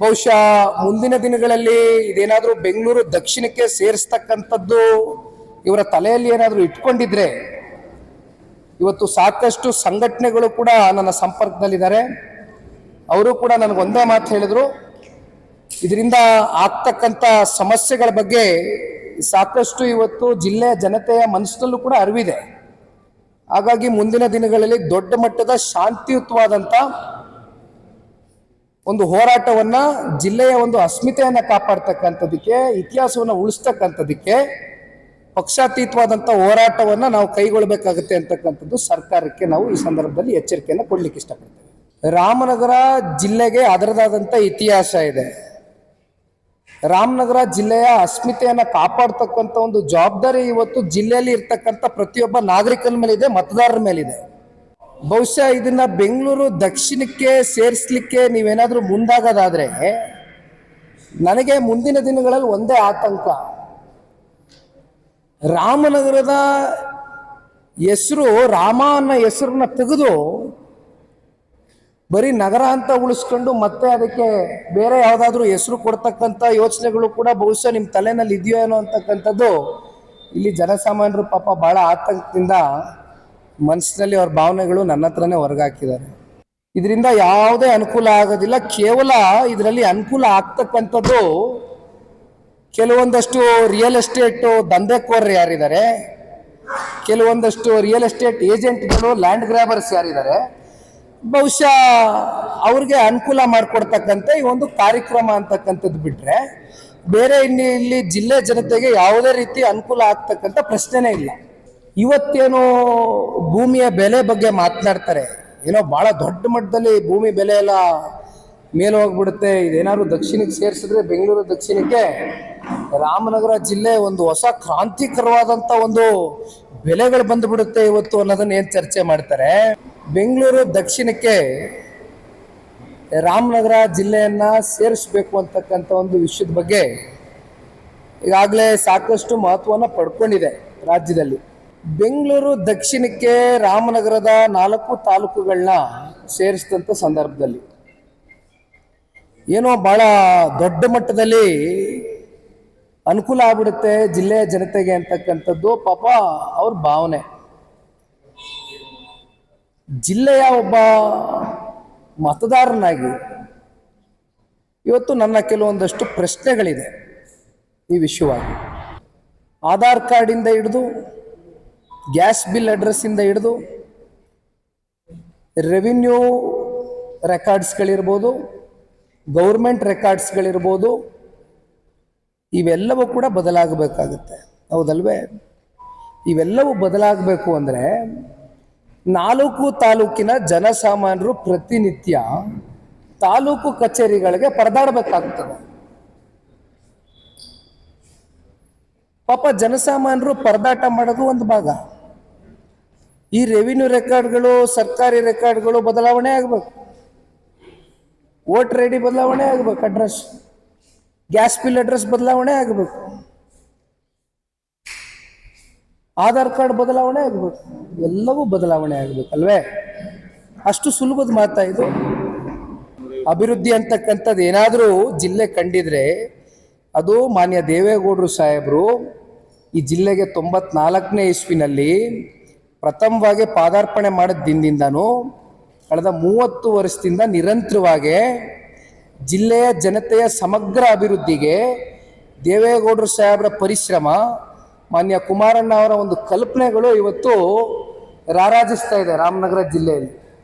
ಬಹುಶಃ ಮುಂದಿನ ದಿನಗಳಲ್ಲಿ ಇದೇನಾದರೂ ಬೆಂಗಳೂರು ದಕ್ಷಿಣಕ್ಕೆ ಸೇರಿಸ್ತಕ್ಕಂಥದ್ದು ಇವರ ತಲೆಯಲ್ಲಿ ಏನಾದರೂ ಇಟ್ಕೊಂಡಿದ್ರೆ ಇವತ್ತು ಸಾಕಷ್ಟು ಸಂಘಟನೆಗಳು ಕೂಡ ನನ್ನ ಸಂಪರ್ಕದಲ್ಲಿದ್ದಾರೆ. ಅವರು ಕೂಡ ನನಗೊಂದೇ ಮಾತು ಹೇಳಿದ್ರು. ಇದರಿಂದ ಆಗ್ತಕ್ಕಂಥ ಸಮಸ್ಯೆಗಳ ಬಗ್ಗೆ ಸಾಕಷ್ಟು ಇವತ್ತು ಜಿಲ್ಲೆಯ ಜನತೆಯ ಮನಸ್ಸಿನಲ್ಲೂ ಕೂಡ ಅರಿವಿದೆ. ಹಾಗಾಗಿ ಮುಂದಿನ ದಿನಗಳಲ್ಲಿ ದೊಡ್ಡ ಮಟ್ಟದ ಶಾಂತಿಯುತವಾದಂಥ ಒಂದು ಹೋರಾಟವನ್ನ ಜಿಲ್ಲೆಯ ಒಂದು ಅಸ್ಮಿತೆಯನ್ನ ಕಾಪಾಡ್ತಕ್ಕಂಥದಕ್ಕೆ ಇತಿಹಾಸವನ್ನು ಉಳಿಸ್ತಕ್ಕಂಥದಕ್ಕೆ ಪಕ್ಷಾತೀತವಾದಂಥ ಹೋರಾಟವನ್ನ ನಾವು ಕೈಗೊಳ್ಳಬೇಕಾಗುತ್ತೆ ಅಂತಕ್ಕಂಥದ್ದು ಸರ್ಕಾರಕ್ಕೆ ನಾವು ಈ ಸಂದರ್ಭದಲ್ಲಿ ಎಚ್ಚರಿಕೆಯನ್ನು ಕೊಡ್ಲಿಕ್ಕೆ ಇಷ್ಟಪಡ್ತೇವೆ. ರಾಮನಗರ ಜಿಲ್ಲೆಗೆ ಅದರದಾದಂಥ ಇತಿಹಾಸ ಇದೆ. ರಾಮನಗರ ಜಿಲ್ಲೆಯ ಅಸ್ಮಿತೆಯನ್ನು ಕಾಪಾಡ್ತಕ್ಕಂಥ ಒಂದು ಜವಾಬ್ದಾರಿ ಇವತ್ತು ಜಿಲ್ಲೆಯಲ್ಲಿ ಇರ್ತಕ್ಕಂಥ ಪ್ರತಿಯೊಬ್ಬ ನಾಗರಿಕನ ಮೇಲಿದೆ, ಮತದಾರರ ಮೇಲಿದೆ. ಬಹುಶಃ ಇದನ್ನ ಬೆಂಗಳೂರು ದಕ್ಷಿಣಕ್ಕೆ ಸೇರಿಸ್ಲಿಕ್ಕೆ ನೀವೇನಾದರೂ ಮುಂದಾಗೋದಾದರೆ ನನಗೆ ಮುಂದಿನ ದಿನಗಳಲ್ಲಿ ಒಂದೇ ಆತಂಕ. ರಾಮನಗರದ ಹೆಸರು, ರಾಮ ಅನ್ನೋ ಹೆಸರನ್ನ ತೆಗೆದು ಬರೀ ನಗರ ಅಂತ ಉಳಿಸ್ಕೊಂಡು ಮತ್ತೆ ಅದಕ್ಕೆ ಬೇರೆ ಯಾವುದಾದ್ರೂ ಹೆಸರು ಕೊಡ್ತಕ್ಕಂಥ ಯೋಚನೆಗಳು ಕೂಡ ಬಹುಶಃ ನಿಮ್ಮ ತಲೆನಲ್ಲಿ ಇದೆಯೋ ಏನೋ ಅಂತಕ್ಕಂಥದ್ದು ಇಲ್ಲಿ ಜನಸಾಮಾನ್ಯರು ಪಾಪ ಭಾಳ ಆತಂಕದಿಂದ ಮನಸ್ಸಿನಲ್ಲಿ ಅವ್ರ ಭಾವನೆಗಳು ನನ್ನ ಹತ್ರನೇ ಹೊರಗಾಕಿದ್ದಾರೆ. ಇದರಿಂದ ಯಾವುದೇ ಅನುಕೂಲ ಆಗೋದಿಲ್ಲ. ಕೇವಲ ಇದರಲ್ಲಿ ಅನುಕೂಲ ಆಗ್ತಕ್ಕಂಥದ್ದು ಕೆಲವೊಂದಷ್ಟು ರಿಯಲ್ ಎಸ್ಟೇಟು ದಂಧೆಕೋರರು ಯಾರಿದ್ದಾರೆ, ಕೆಲವೊಂದಷ್ಟು ರಿಯಲ್ ಎಸ್ಟೇಟ್ ಏಜೆಂಟ್ಗಳು ಲ್ಯಾಂಡ್ ಗ್ರ್ಯಾಬರ್ಸ್ ಯಾರಿದ್ದಾರೆ, ಬಹುಶಃ ಅವ್ರಿಗೆ ಅನುಕೂಲ ಮಾಡಿಕೊಡ್ತಕ್ಕಂಥ ಈ ಒಂದು ಕಾರ್ಯಕ್ರಮ ಅಂತಕ್ಕಂಥದ್ದು ಬಿಟ್ಟರೆ ಬೇರೆ ಇಲ್ಲಿ ಇಲ್ಲಿ ಜಿಲ್ಲೆ ಜನತೆಗೆ ಯಾವುದೇ ರೀತಿ ಅನುಕೂಲ ಆಗ್ತಕ್ಕಂಥ ಪ್ರಶ್ನೆನೇ ಇಲ್ಲ. ಇವತ್ತೇನು ಭೂಮಿಯ ಬೆಲೆ ಬಗ್ಗೆ ಮಾತನಾಡ್ತಾರೆ. ಏನೋ ಭಾಳ ದೊಡ್ಡ ಮಟ್ಟದಲ್ಲಿ ಭೂಮಿ ಬೆಲೆ ಎಲ್ಲ ಮೇಲೆ ಹೋಗ್ಬಿಡುತ್ತೆ. ಇದೇನಾದ್ರು ದಕ್ಷಿಣಕ್ಕೆ ಸೇರಿಸಿದ್ರೆ ಬೆಂಗಳೂರು ದಕ್ಷಿಣಕ್ಕೆ ರಾಮನಗರ ಜಿಲ್ಲೆ ಒಂದು ಹೊಸ ಕ್ರಾಂತಿಕರವಾದಂಥ ಒಂದು ಬೆಲೆಗಳು ಬಂದುಬಿಡುತ್ತೆ ಇವತ್ತು ಅನ್ನೋದನ್ನ ಏನು ಚರ್ಚೆ ಮಾಡ್ತಾರೆ? ಬೆಂಗಳೂರು ದಕ್ಷಿಣಕ್ಕೆ ರಾಮನಗರ ಜಿಲ್ಲೆಯನ್ನು ಸೇರಿಸಬೇಕು ಅಂತಕ್ಕಂಥ ಒಂದು ವಿಷಯದ ಬಗ್ಗೆ ಈಗಾಗಲೇ ಸಾಕಷ್ಟು ಮಹತ್ವವನ್ನು ಪಡ್ಕೊಂಡಿದೆ ರಾಜ್ಯದಲ್ಲಿ. ಬೆಂಗಳೂರು ದಕ್ಷಿಣಕ್ಕೆ ರಾಮನಗರದ ನಾಲ್ಕು ತಾಲೂಕುಗಳನ್ನ ಸೇರಿಸಿದಂಥ ಸಂದರ್ಭದಲ್ಲಿ ಏನೋ ಬಹಳ ದೊಡ್ಡ ಮಟ್ಟದಲ್ಲಿ ಅನುಕೂಲ ಆಗ್ಬಿಡುತ್ತೆ ಜಿಲ್ಲೆಯ ಜನತೆಗೆ ಅಂತಕ್ಕಂಥದ್ದು ಪಾಪ ಅವ್ರ ಭಾವನೆ. ಜಿಲ್ಲೆಯ ಒಬ್ಬ ಮತದಾರನಾಗಿ ಇವತ್ತು ನನ್ನ ಕೆಲವೊಂದಷ್ಟು ಪ್ರಶ್ನೆಗಳಿದೆ ಈ ವಿಷಯವಾಗಿ. ಆಧಾರ್ ಕಾರ್ಡಿಂದ ಹಿಡಿದು ಗ್ಯಾಸ್ ಬಿಲ್ ಅಡ್ರೆಸ್ಸಿಂದ ಹಿಡಿದು ರೆವಿನ್ಯೂ ರೆಕಾರ್ಡ್ಸ್ಗಳಿರ್ಬೋದು ಗೌರ್ಮೆಂಟ್ ರೆಕಾರ್ಡ್ಸ್ಗಳಿರ್ಬೋದು ಇವೆಲ್ಲವೂ ಕೂಡ ಬದಲಾಗಬೇಕಾಗುತ್ತೆ. ಹೌದಲ್ವೇ? ಇವೆಲ್ಲವೂ ಬದಲಾಗಬೇಕು ಅಂದರೆ ನಾಲ್ಕು ತಾಲೂಕಿನ ಜನಸಾಮಾನ್ಯರು ಪ್ರತಿನಿತ್ಯ ತಾಲೂಕು ಕಚೇರಿಗಳಿಗೆ ಪರದಾಡಬೇಕಾಗ್ತದೆ. ಪಾಪ ಜನಸಾಮಾನ್ಯರು ಪರದಾಟ ಮಾಡೋದು ಒಂದು ಭಾಗ. ಈ ರೆವಿನ್ಯೂ ರೆಕಾರ್ಡ್ಗಳು ಸರ್ಕಾರಿ ರೆಕಾರ್ಡ್ಗಳು ಬದಲಾವಣೆ ಆಗಬೇಕು. ವೋಟರ್ ಐ ಡಿ ಬದಲಾವಣೆ ಆಗಬೇಕು ಅಡ್ರೆಸ್ ಗ್ಯಾಸ್ ಬಿಲ್ ಅಡ್ರೆಸ್ ಬದಲಾವಣೆ ಆಗಬೇಕು. ಆಧಾರ್ ಕಾರ್ಡ್ ಬದಲಾವಣೆ ಆಗಬೇಕು. ಎಲ್ಲವೂ ಬದಲಾವಣೆ ಆಗಬೇಕಲ್ವೇ ಅಷ್ಟು ಸುಲಭದ ಮಾತಾ ಇದು? ಅಭಿವೃದ್ಧಿ ಅಂತಕ್ಕಂಥದ್ದು ಏನಾದರೂ ಜಿಲ್ಲೆ ಕಂಡಿದ್ರೆ ಅದು ಮಾನ್ಯ ದೇವೇಗೌಡರು ಸಾಹೇಬರು ಈ ಜಿಲ್ಲೆಗೆ ತೊಂಬತ್ನಾಲ್ಕನೇ ಇಸ್ವಿನಲ್ಲಿ ಪ್ರಥಮವಾಗಿ ಪಾದಾರ್ಪಣೆ ಮಾಡಿದ ದಿನದಿಂದನೂ ಕಳೆದ ಮೂವತ್ತು ವರ್ಷದಿಂದ ನಿರಂತರವಾಗಿ ಜಿಲ್ಲೆಯ ಜನತೆಯ ಸಮಗ್ರ ಅಭಿವೃದ್ಧಿಗೆ ದೇವೇಗೌಡರು ಸಾಹೇಬರ ಪರಿಶ್ರಮ, ಮಾನ್ಯ ಕುಮಾರಣ್ಣ ಅವರ ಒಂದು ಕಲ್ಪನೆಗಳು ಇವತ್ತು ರಾರಾಜಿಸ್ತಾ ಇದೆ ರಾಮನಗರ ಜಿಲ್ಲೆಯಲ್ಲಿ.